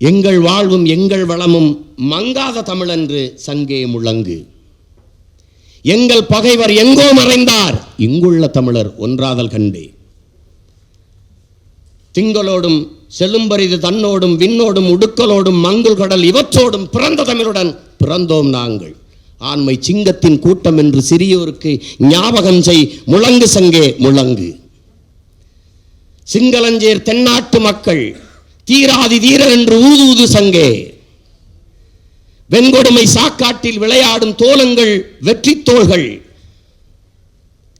எங்கள் வாழ்வும் எங்கள் வளமும் மங்காத தமிழன்று சங்கே முழங்கு. எங்கள் பகைவர் எங்கோ மறைந்தார் இங்குள்ள தமிழர் ஒன்றாதல் கண்டே. திங்களோடும் செல்லும்பரிது தன்னோடும் விண்ணோடும் உடுக்கலோடும் மங்குல் கடல் இவற்றோடும் பிறந்த தமிழுடன் பிறந்தோம் நாங்கள். ஆண்மை சிங்கத்தின் கூட்டம் என்று சிறியோருக்கு ஞாபகம் செய் முழங்கு சங்கே முழங்கு. சிங்களஞ்சேர் தென்னாட்டு மக்கள் தீராதி தீரர் என்று ஊது ஊது சங்கே. வெண்கொடுமை சாக்காட்டில் விளையாடும் தோலங்கள் வெற்றி தோள்கள்.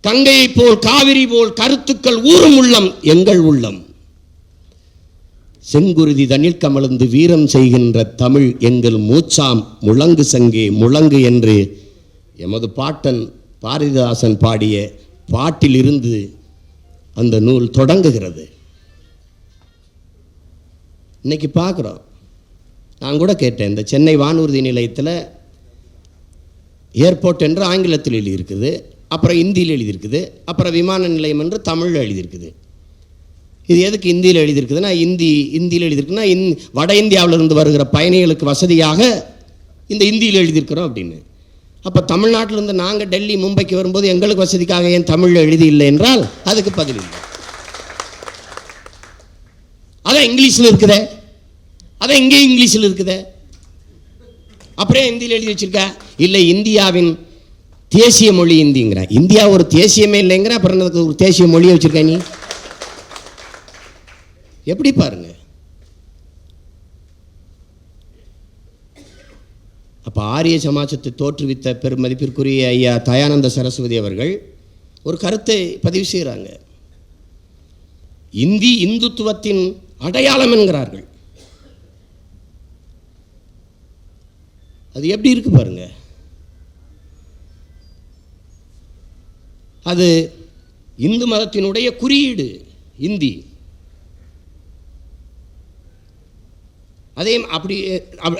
கங்கையை போல் காவிரி போல் கருத்துக்கள் ஊறும் உள்ளம் எங்கள் உள்ளம். செங்குருதி தனில் கமலந்து வீரம் செய்கின்ற தமிழ் எங்கள் மூச்சாம் முழங்கு சங்கே முழங்கு என்று எமது பாட்டன் பாரதிதாசன் பாடிய பாட்டிலிருந்து அந்த நூல் தொடங்குகிறது. இன்னைக்கு பார்க்குறோம். நான் கூட கேட்டேன் இந்த சென்னை வானூர்தி நிலையத்தில் ஏர்போர்ட் என்று ஆங்கிலத்தில் எழுதியிருக்குது அப்புறம் இந்தியில் எழுதியிருக்குது அப்புறம் விமான நிலையம் என்று தமிழில் எழுதியிருக்குது. இது எதுக்கு இந்தியில் எழுதியிருக்குதுன்னா இந்தி இந்தியில் எழுதியிருக்குன்னா இந் வட இந்தியாவிலிருந்து வருகிற பயணிகளுக்கு வசதியாக இந்த இந்தியில் எழுதியிருக்கிறோம் அப்படின்னு. அப்போ தமிழ்நாட்டிலிருந்து நாங்கள் டெல்லி மும்பைக்கு வரும்போது எங்களுக்கு வசதிக்காக ஏன் தமிழில் எழுதி இல்லை என்றால் அதுக்கு பதில் இல்லை. அதான் இங்கிலீஷில் இருக்குதே. அதான் இங்கேயும் இங்கிலீஷில் இருக்குத. அப்படியே ஹிந்தியில் எழுதி வச்சிருக்க? இல்லை இந்தியாவின் தேசிய மொழி இந்திங்கிற இந்தியா ஒரு தேசியமே இல்லைங்கிற அப்புறம் ஒரு தேசிய மொழியை வச்சிருக்க நீ? எப்படி பாருங்க. அப்போ ஆரிய சமாஜத்தை தோற்றுவித்த பெருமதிப்பிற்குரிய ஐயா தயானந்த சரஸ்வதி அவர்கள் ஒரு கருத்தை பதிவு செய்கிறாங்க இந்தி இந்துத்துவத்தின் அடையாளம் என்கிறார்கள். அது எப்படி இருக்கு பாருங்க. அது இந்து மதத்தினுடைய குறியீடு இந்தி. அதே அப்படி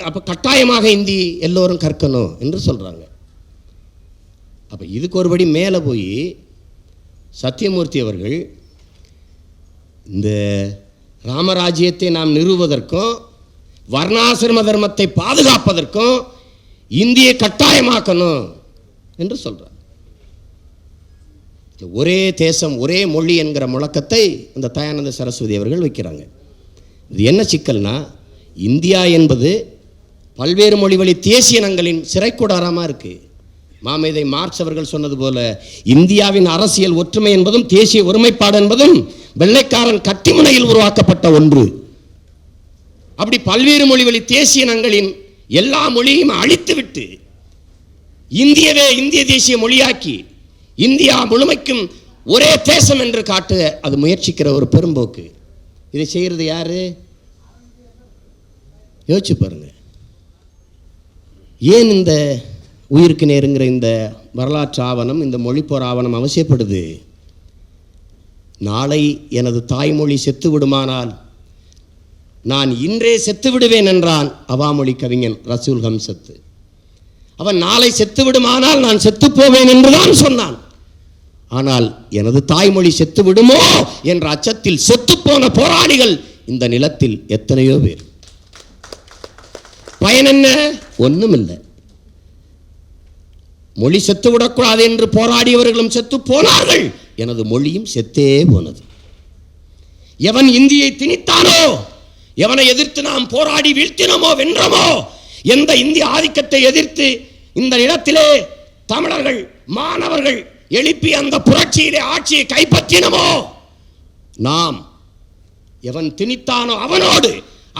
அப்போ கட்டாயமாக இந்தி எல்லோரும் கற்கணும் என்று சொல்றாங்க. அப்போ இதுக்கு ஒருபடி மேலே போய் சத்தியமூர்த்தி அவர்கள் இந்த ராமராஜ்யத்தை நாம் நிறுவுவதற்கும் வர்ணாசிரம தர்மத்தை பாதுகாப்பதற்கும் இந்தியை கட்டாயமாக்கணும் என்று சொல்கிறார் ஒரே தேசம் ஒரே மொழி என்கிற முழக்கத்தை இந்த தயானந்த சரஸ்வதி அவர்கள் வைக்கிறாங்க. இது என்ன சிக்கல்னா இந்தியா என்பது பல்வேறு மொழி வழி தேசிய இனங்களின் சிறைக்கூடாரமாக இருக்குது மாமேதை மார்க்ஸ் அவர்கள் சொன்னது போல இந்தியாவின் அரசியல் ஒற்றுமை என்பதும் தேசிய ஒருமைப்பாடு என்பதும் வெள்ளைக்காரன் கட்டிமுனையில் உருவாக்கப்பட்ட ஒன்று. அப்படி பல்வேறு மொழி வழி தேசிய இனங்களின் எல்லா மொழியும் அழித்துவிட்டு இந்தியவே இந்திய தேசிய மொழியாக்கி இந்தியா முழுமைக்கும் ஒரே தேசம் என்று காட்ட அது முயற்சிக்கிற ஒரு பெரும்போக்கு. இதை செய்கிறது யாரு? யோசிச்சு பாருங்க. ஏன் இந்த உயிருக்கு நேருங்கிற இந்த வரலாற்று ஆவணம் இந்த மொழிப்போர் ஆவணம் அவசியப்படுது. நாளை எனது தாய்மொழி செத்து விடுமானால் நான் இன்றே செத்து விடுவேன் என்றான் அவாமொழி கவிஞன் ரசூல் ஹம்சத்து. அவன் நாளை செத்து விடுமானால் நான் செத்து போவேன் என்றுதான் சொன்னான். ஆனால் எனது தாய்மொழி செத்து விடுமோ என்ற அச்சத்தில் செத்துப்போன போராளிகள் இந்த நிலத்தில் எத்தனையோ பேர். பயன் என்ன ஒண்ணுமில்லை. மொழி செத்து விடக்கூடாது என்று போராடியவர்களும் செத்து போனார்கள். எனது மொழியும் செத்தே போனது. எவன் இந்தியை திணித்தானோ எவனை எதிர்த்து நாம் போராடி வீழ்த்தினோமோ வென்றமோ எந்த இந்திய ஆதிக்கத்தை எதிர்த்து இந்த இடத்திலே தமிழர்கள் மாணவர்கள் எழுப்பி அந்த புரட்சியிலே ஆட்சியை கைப்பற்றினமோ நாம் எவன் திணித்தானோ அவனோடு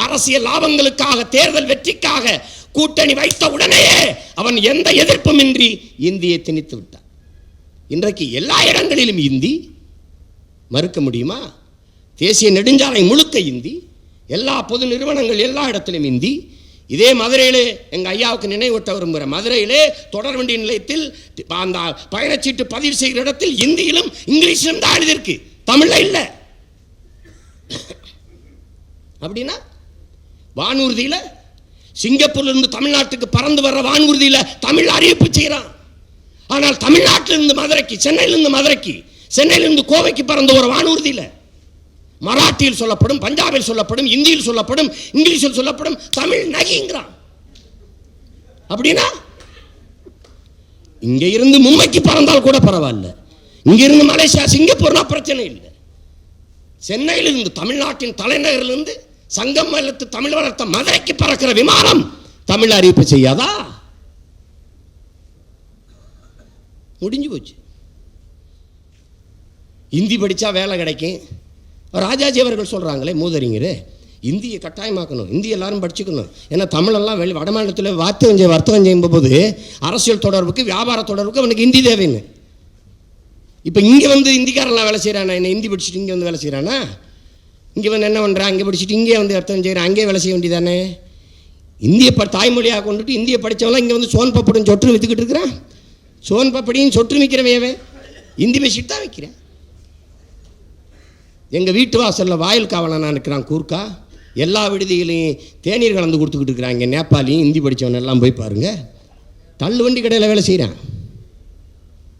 அரசியல் லாபங்களுக்காக தேர்தல் வெற்றிக்காக கூட்டணி வைத்த உடனேயே அவன் எந்த எதிர்ப்புமின்றி இந்தியை திணித்து விட்டான். இன்றைக்கு எல்லா இடங்களிலும் இந்தி மறுக்க முடியுமா? தேசிய நெடுஞ்சாலை முழுக்க இந்தி எல்லா பொது நிறுவனங்கள் எல்லா இடத்திலும் இந்தி. இதே மதுரையிலே எங்கள் ஐயாவுக்கு நினைவூட்ட விரும்புகிற மதுரையிலே தொடர்வண்டி நிலையத்தில் அந்த பயணச்சீட்டு பதிவு செய்கிற இடத்தில் இந்தியிலும் இங்கிலீஷிலும் தான் எழுதியிருக்கு. தமிழில் இல்லை. அப்படின்னா வானூர்தியில சிங்கப்பூர்ல இருந்து தமிழ்நாட்டுக்கு பறந்து வர்ற வானூர்தியில தமிழ் அறிவிப்பு செய்கிறான் ஆனால் தமிழ்நாட்டிலிருந்து மதுரைக்கு சென்னையிலிருந்து மதுரைக்கு சென்னையிலிருந்து கோவைக்கு பறந்த ஒரு வானூர்தியில மராட்டியில் சொல்லப்படும் பஞ்சாபில் சொல்லப்படும் இந்தியில் சொல்லப்படும் இங்கிலீஷில் சொல்லப்படும் தமிழ் நகிங்கிறான். அப்படின்னா இங்க இருந்து மும்பைக்கு பறந்தால் கூட பரவாயில்ல. இங்க இருந்து மலேசியா சிங்கப்பூர்னா பிரச்சனை இல்லை. சென்னையிலிருந்து தமிழ்நாட்டின் தலைநகரிலிருந்து சங்கம் வளர்த்து தமிழ் வளர்த்த மதுரைக்கு பறக்கிற விமானம் தமிழ் அறிவிப்பு செய்யாதா? முடிஞ்சு போச்சு. இந்தி படித்தா வேலை கிடைக்கும். ராஜாஜி அவர்கள் சொல்கிறாங்களே மூதறிஞர் இந்தியை கட்டாயமாக்கணும் இந்தி எல்லாரும் படிச்சுக்கணும். ஏன்னா தமிழெல்லாம் வெளி வடமாநிலத்தில் வார்த்தகம் செய்ய வர்த்தகம் செய்யும்போது அரசியல் தொடர்புக்கு வியாபார தொடர்புக்கு அவனுக்கு இந்தி தேவைன்னு. இப்போ இங்கே வந்து இந்திக்காரெல்லாம் வேலை செய்கிறானா என்ன ஹிந்தி படிச்சுட்டு இங்கே வந்து வேலை செய்கிறானா இங்கே வந்து என்ன பண்ணுறான் அங்கே படிச்சுட்டு இங்கே வந்து அர்த்தம் செய்கிறான் அங்கேயே வேலை செய்ய வேண்டியதானே? இந்திய ப தாய்மொழியாக கொண்டுட்டு இந்திய படித்தவங்களாம் இங்கே வந்து சோன் பப்படும் சொற்று விற்றுக்கிட்டு இருக்கிறான். சோன் பப்படியும் சொற்று விற்கிறவன் இந்தி பேசிட்டு தான் விற்கிறேன் எங்கள் வீட்டு வாசலில் வாயில் காவலனாக இருக்கிறான் கூர்க்கா. எல்லா விடுதிகளையும் தேநீர் கலந்து கொடுத்துக்கிட்டு இருக்கிறாங்க நேபாளியும் இந்தி படித்தவன் எல்லாம் போய் பாருங்கள் தள்ளு வண்டி கடையில் வேலை செய்கிறான்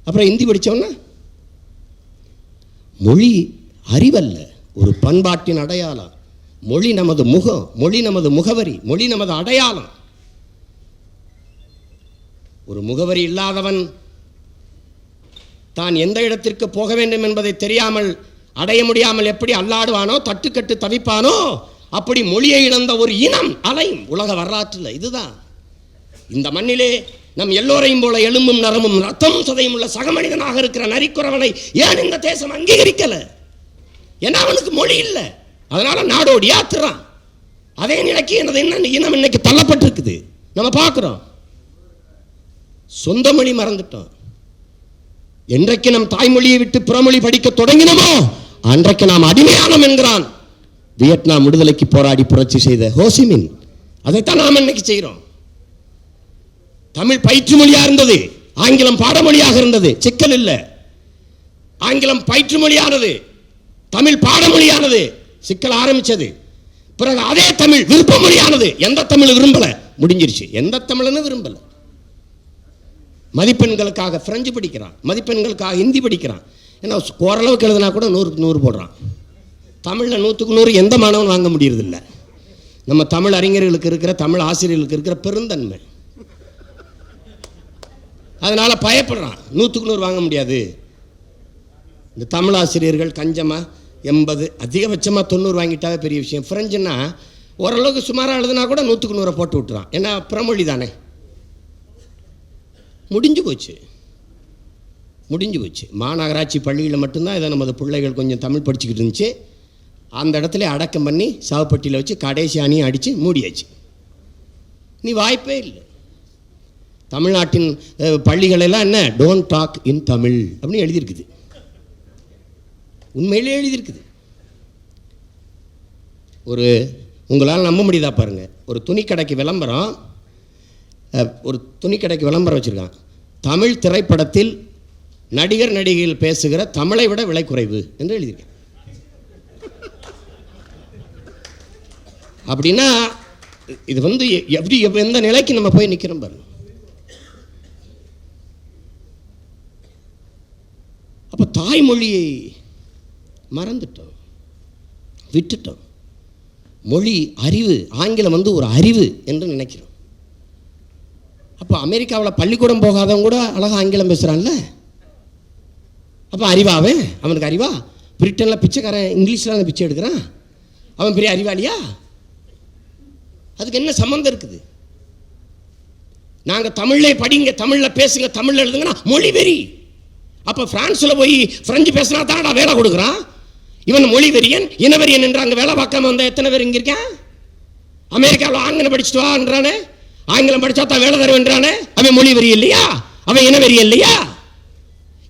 அப்புறம் இந்தி படித்தவனா மொழி அறிவல்ல. ஒரு பண்பாட்டின் அடையாளம். மொழி நமது முகம் மொழி நமது முகவரி மொழி நமது அடையாளம். ஒரு முகவரி இல்லாதவன் தான் எந்த இடத்திற்கு போக வேண்டும் என்பதை தெரியாமல் அடைய முடியாமல் எப்படி அல்லாடுவானோ தட்டுக்கட்டு தவிப்பானோ அப்படி மொழியை இழந்த ஒரு இனம் அலையும். உலக வரலாற்றில் இதுதான். இந்த மண்ணிலே நம் எல்லோரையும் போல எலும்பும் நரமும் ரத்தமும் சதையும் உள்ள சகமனிதனாக இருக்கிற நரிக்குறவனை ஏன் இந்த தேசம் அங்கீகரிக்கலை? ஏன்னா அவனுக்கு மொழி இல்லை. அதனால நாடோடி ஆத்துறான் அதே நிலைக்கு எனது என்ன இனம் இன்னைக்கு தள்ளப்பட்டிருக்குது. நம்ம பார்க்குறோம். சொந்த மொழி மறந்துட்டோம். என்றைக்கு நம் தாய்மொழியை விட்டு புறமொழி படிக்க தொடங்கினோமோ அன்றைக்கு நாம் அடிமையானோம் என்கிறான். வியட்நாம் விடுதலைக்கு போராடி புரட்சி செய்த ஹோசிமின். அதைத்தான் நாம் இன்னைக்கு செய்கிறோம். தமிழ் பயிற்று மொழியா இருந்தது. ஆங்கிலம் பாடமொழியாக இருந்தது. சிக்கல் இல்லை. ஆங்கிலம் பயிற்று மொழியானது. தமிழ் பாடமொழியானது சிக்கல் ஆரம்பிச்சது. பிறகு அதே தமிழ் விருப்ப மொழியானது எந்த தமிழ் விரும்பல? முடிஞ்சிருச்சு. எந்த தமிழன்னு விரும்பல. மதிப்பெண்களுக்காக பிரெஞ்சு படிக்கிறான். மதிப்பெண்களுக்காக ஹிந்தி படிக்கிறான். ஏன்னா ஓரளவுக்கு எழுதுனா கூட நூறுக்கு நூறு போடுறான். தமிழில் நூற்றுக்கு நூறு எந்த மாணவன் வாங்க முடியறதில்ல. நம்ம தமிழ் அறிஞர்களுக்கு இருக்கிற தமிழ் ஆசிரியர்களுக்கு இருக்கிற பெருந்தன்மை. அதனால பயப்படுறான். நூற்றுக்கு நூறு வாங்க முடியாது. இந்த தமிழ் ஆசிரியர்கள் கஞ்சமாக எண்பது அதிகபட்சமாக தொண்ணூறு வாங்கிட்டாவே பெரிய விஷயம். ஃப்ரெஞ்சுன்னா ஓரளவுக்கு சுமாராக எழுதுனா கூட நூற்றுக்கு நூறை போட்டு விட்டுறான். ஏன்னா பிறமொழி தானே. முடிஞ்சு போச்சு. முடிஞ்சு போச்சு. மாநகராட்சி பள்ளியில் மட்டும்தான் இதை நமது பிள்ளைகள் கொஞ்சம் தமிழ் படிச்சுக்கிட்டு இருந்துச்சு. அந்த இடத்துல அடக்கம் பண்ணி சாவுப்பட்டியில் வச்சு கடைசி அணியும் அடித்து மூடியாச்சு. நீ வாய்ப்பே இல்லை. தமிழ்நாட்டின் பள்ளிகளெல்லாம் என்ன? டோன்ட் டாக் இன் தமிழ் அப்படின்னு எழுதியிருக்குது. உண்மையிலே எழுதியிருக்குது. ஒரு உங்களால் நம்ப முடியுதா பாருங்க. ஒரு துணிக்கடைக்கு விளம்பரம் ஒரு ஒரு துணிக்கடைக்கு விளம்பரம் வச்சுருக்கான் தமிழ் திரைப்படத்தில் நடிகர் நடிகைகள் பேசுகிற தமிழை விட விலை குறைவு என்று எழுதியிருக்கேன் அப்படின்னா இது வந்து எ- எப்படி எவ்- எந்த நிலைக்கு நம்ம போய் நிற்கிறோம் பாருங்க. அப்போ தாய்மொழியை மறந்துட்டோம். விட்டுட்டோம். மொழி அறிவு ஆங்கிலம் வந்து ஒரு அறிவு என்று நினைக்கிறோம். அப்போ அமெரிக்காவில் பள்ளிக்கூடம் போகாதவங்க கூட அழகா ஆங்கிலம் பேசுகிறான்ல அப்போ அறிவாவே? அவனுக்கு அறிவா? பிரிட்டனில் பிச்சைக்காரன் இங்கிலீஷில் பிச்சை எடுக்கிறான்? அவன் பெரிய அறிவாளியா? அதுக்கு என்ன சம்மந்தம் இருக்குது? நாங்கள் தமிழ்லே படிங்க தமிழில் பேசுங்க தமிழில் எழுதுங்கன்னா மொழி வெறி. அப்போ பிரான்ஸில் போய் ஃப்ரெஞ்சு பேசுனா தானடா வேலை கொடுக்குறான்? இவன் மொழி வெறியன் இனவெறியன் என்று அங்கே வேலை பார்க்காம வந்தால் எத்தனை பேர் இங்கே இருக்கான் அமெரிக்காவில் ஆங்கிலம் படிச்சுட்டு வான்றானே ஆங்கிலம் படித்தா தான் வேலை தருவன்றானே அவன் மொழி வெறி இல்லையா? அவன் இனவெறி இல்லையா?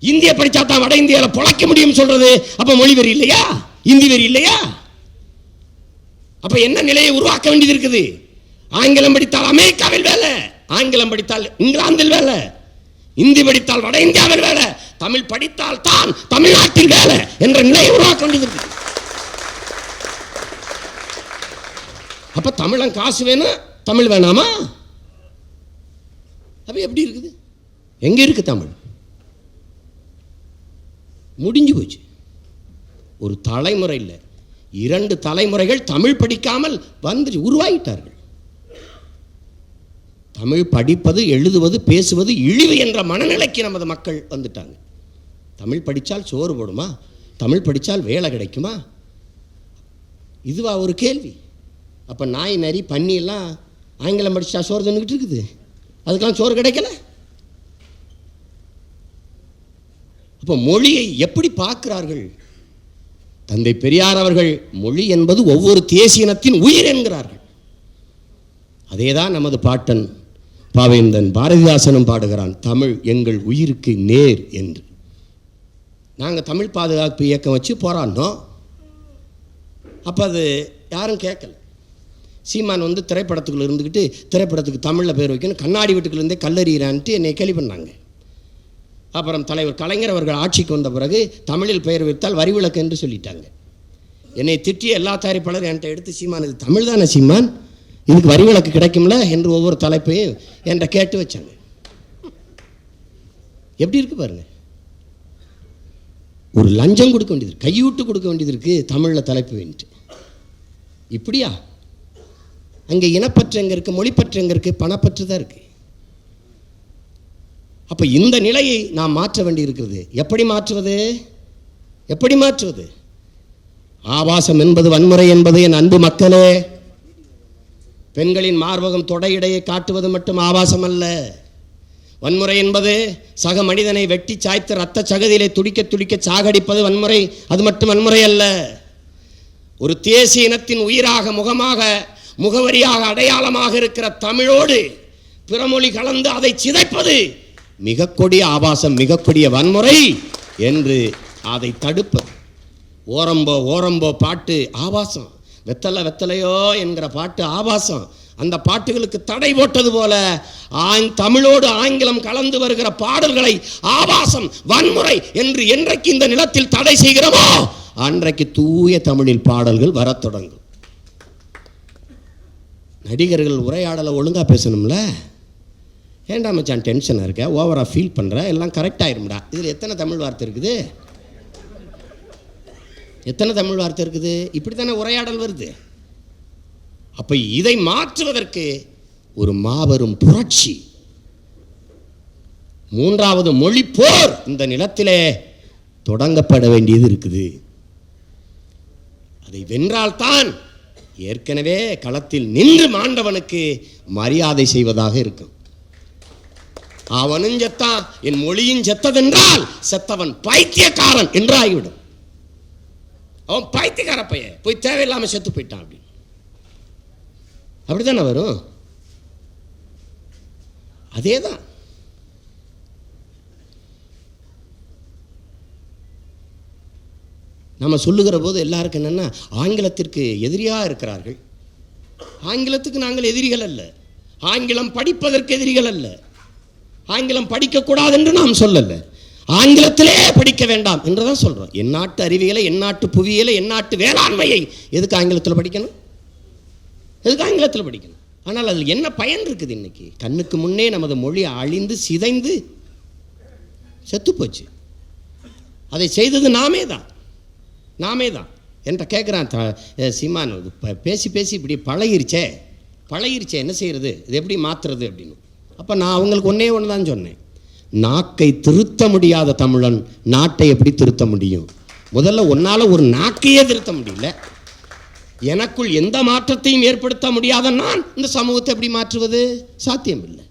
இந்திய படித்தா தான் வட இந்தியாவில் பொழைக்க முடியும் சொல்றது அப்போ மொழி வெறி இல்லையா? இந்தி வெறி இல்லையா? அப்போ என்ன நிலையை உருவாக்க வேண்டியது இருக்குது? ஆங்கிலம் படித்தால் அமெரிக்காவில் வேலை ஆங்கிலம் படித்தால் இங்கிலாந்தில் வேலை. இந்தி படித்தால் வட இந்தியாவில் வேலை தமிழ் படித்தால் தான் தமிழ்நாட்டில் வேலை என்ற நிலை உருவாக்க வேண்டியது அப்ப தமிழன் காசு வேணும் தமிழ் வேணாமா? அப்ப எப்படி இருக்குது? எங்க இருக்கு தமிழ்? முடிஞ்சு போச்சு. ஒரு தலைமுறை இல்லை இரண்டு தலைமுறைகள் தமிழ் படிக்காமல் வந்து உருவாகிட்டார்கள் தமிழ் படிப்பது எழுதுவது பேசுவது இழிவு என்ற மனநிலைக்கு நமது மக்கள் வந்துட்டாங்க. தமிழ் படித்தால் சோறு போடுமா? தமிழ் படித்தால் வேலை கிடைக்குமா? இதுவா ஒரு கேள்வி. அப்போ நாய் நரி பன்னியெல்லாம் ஆங்கிலம் படித்தா சோறு தின்னுக்கிட்டு இருக்குது. அதுக்கெல்லாம் சோறு கிடைக்கல. அப்போ மொழியை எப்படி பார்க்கிறார்கள்? தந்தை பெரியார் அவர்கள் மொழி என்பது ஒவ்வொரு தேசியனத்தின் உயிர் என்கிறார்கள். அதேதான் நமது பாட்டன் பாவேந்தன் பாரதிதாசனும் பாடுகிறான் தமிழ் எங்கள் உயிருக்கு நேர் என்று. நாங்கள் தமிழ் பாதுகாப்பு இயக்கம் வச்சு போராடினோம். அப்போ அது யாரும் கேட்கல. சீமான் வந்து திரைப்படத்துக்குள்ள இருந்துக்கிட்டு திரைப்படத்துக்கு தமிழில் பேர் வைக்கணும் கண்ணாடி வீட்டுக்குள்ளேருந்தே கல்லறிகிறான்ட்டு என்னை கேள்வி பண்ணாங்க. அப்புறம் தலைவர் கலைஞர் அவர்கள் ஆட்சிக்கு வந்த பிறகு தமிழில் பெயர் வைத்தால் வரி விலக்கு என்று சொல்லிட்டாங்க. என்னை திட்டிய எல்லா தயாரிப்பாளரும் என்கிட்ட எடுத்து சீமான் இது தமிழ் தானே சீமான்? இதுக்கு வரி விலக்கு கிடைக்கும்ல? என்று ஒவ்வொரு தலைப்பையும் என்கிட்ட கேட்டு வச்சாங்க. எப்படி இருக்கு பாருங்க. ஒரு லஞ்சம் கொடுக்க வேண்டியது கையூட்டு கொடுக்க வேண்டியது இருக்கு தமிழில் தலைப்பு வேண்டிட்டு இப்படியா? அங்கே இனப்பற்று எங்கே இருக்குது மொழிப்பற்று எங்கே இருக்குது பணப்பற்று தான் இருக்குது அப்போ இந்த நிலையை நாம் மாற்ற வேண்டியிருக்கிறது. எப்படி மாற்றுவது? எப்படி மாற்றுவது? ஆபாசம் என்பது வன்முறை என்பது என் அன்பு மக்களே. பெண்களின் மார்பகம் தொடையிடையை காட்டுவது மட்டும் ஆபாசம் அல்ல வன்முறை என்பது சக மனிதனை வெட்டி சாய்த்து ரத்த சகதியிலே துடிக்க துடிக்க சாகடிப்பது வன்முறை அது மட்டும் வன்முறை அல்ல. ஒரு தேசிய இனத்தின் உயிராக முகமாக முகவரியாக அடையாளமாக இருக்கிற தமிழோடு பிறமொழி கலந்து அதை சிதைப்பது மிக கொடிய ஆபாசம் மிக கொடிய வன்முறை என்று அதை தடுப்பது. ஓரம்போ ஓரம்போ பாட்டு ஆபாசம். வெத்தலை வெத்தலையோ என்கிற பாட்டு ஆபாசம். அந்த பாட்டுகளுக்கு தடை போட்டது போல ஆங் தமிழோடு ஆங்கிலம் கலந்து வருகிற பாடல்களை ஆபாசம் வன்முறை என்று என்றைக்கு இந்த நிலத்தில் தடை செய்கிறோமோ அன்றைக்கு தூய தமிழில் பாடல்கள் வரத் தொடங்கும். நடிகர்கள் உரையாடலை ஒழுங்காக பேசணும்ல? ஏன்டா மச்சான் டென்ஷனாக இருக்க? ஓவராக ஃபீல் பண்ணுற எல்லாம் கரெக்ட் ஆயிரும்டா. இதில் எத்தனை தமிழ் வார்த்தை இருக்குது? எத்தனை தமிழ் வார்த்தை இருக்குது? இப்படி தானே உரையாடல் வருது. அப்போ இதை மாற்றுவதற்கு ஒரு மாபெரும் புரட்சி. மூன்றாவது மொழி போர் இந்த நிலத்திலே தொடங்கப்பட வேண்டியது இருக்குது. அதை வென்றால்தான் ஏற்கனவே களத்தில் நின்று மாண்டவனுக்கு மரியாதை செய்வதாக இருக்கும். அவனும் செத்தான் என் மொழியும் செத்ததென்றால் செத்தவன் பைத்தியக்காரன் என்றாகிவிடும். அவன் பைத்தியக்கார பையன். போய் தேவையில்லாமல் செத்து போயிட்டான் அப்படின்னு அப்படிதானே வரும்? அதே தான் நம்ம சொல்லுகிற போது எல்லாருக்கும் என்னென்னா ஆங்கிலத்திற்கு எதிரியாக இருக்கிறார்கள். ஆங்கிலத்துக்கு நாங்கள் எதிரிகள் அல்ல. ஆங்கிலம் படிப்பதற்கு எதிரிகள் அல்ல. ஆங்கிலம் படிக்கக்கூடாது என்று நாம் சொல்லலை. ஆங்கிலத்திலே படிக்க வேண்டாம் என்று தான் சொல்கிறோம் எந்நாட்டு அறிவியலை எந்நாட்டு புவியியலை எந்நாட்டு வேளாண்மையை எதுக்கு ஆங்கிலத்தில் படிக்கணும்? எதுக்கு ஆங்கிலத்தில் படிக்கணும்? ஆனால் அதில் என்ன பயன் இருக்குது இன்னைக்கு? கண்ணுக்கு முன்னே நமது மொழி அழிந்து சிதைந்து செத்துப்போச்சு அதை செய்தது நாமே தான். நாமே தான். என்கிட்ட கேட்குறான் த சீமான் பேசி பேசி இப்படி பழகிருச்சே. பழகிருச்சே என்ன செய்கிறது இது எப்படி மாற்றுறது அப்படின்னு. அப்போ நான் அவங்களுக்கு ஒன்றே ஒன்று தான் சொன்னேன். நாக்கை திருத்த முடியாத தமிழன் நாட்டை எப்படி திருத்த முடியும்? முதல்ல உன்னால் ஒரு நாக்கையே திருத்த முடியல. எனக்குள் எந்த மாற்றத்தையும் ஏற்படுத்த முடியாத நான் இந்த சமூகத்தை எப்படி மாற்றுவது? சாத்தியம் இல்லை